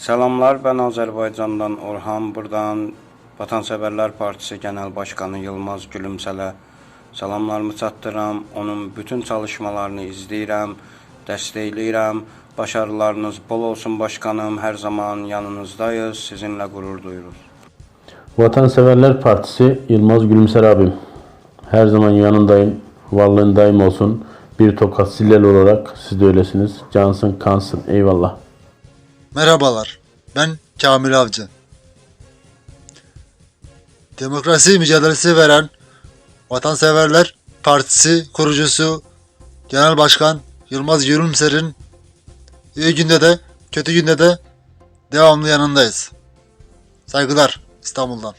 Selamlar, ben Azərbaycandan Orhan. Buradan Vətənseverlər Partisi Genel Başkanı Yılmaz Gülümsələ salamlarımı çatdıram. Onun bütün çalışmalarını izləyirəm, dəstəkləyirəm. Başarılarınız bol olsun başkanım. Hər zaman yanınızdayız. Sizinlə qürur duyuruz. Vatanseverler Partisi Yılmaz Gülümser abim. Her zaman yanındayım. Varlığın daim olsun. Bir tokat sillel olarak siz de öylesiniz. Cansın kansın. Eyvallah. Merhabalar, ben Kamil Avcı. Demokrasi mücadelesi veren Vatanseverler Partisi kurucusu Genel Başkan Yılmaz Yürümser'in iyi günde de kötü günde de devamlı yanındayız. Saygılar İstanbul'dan.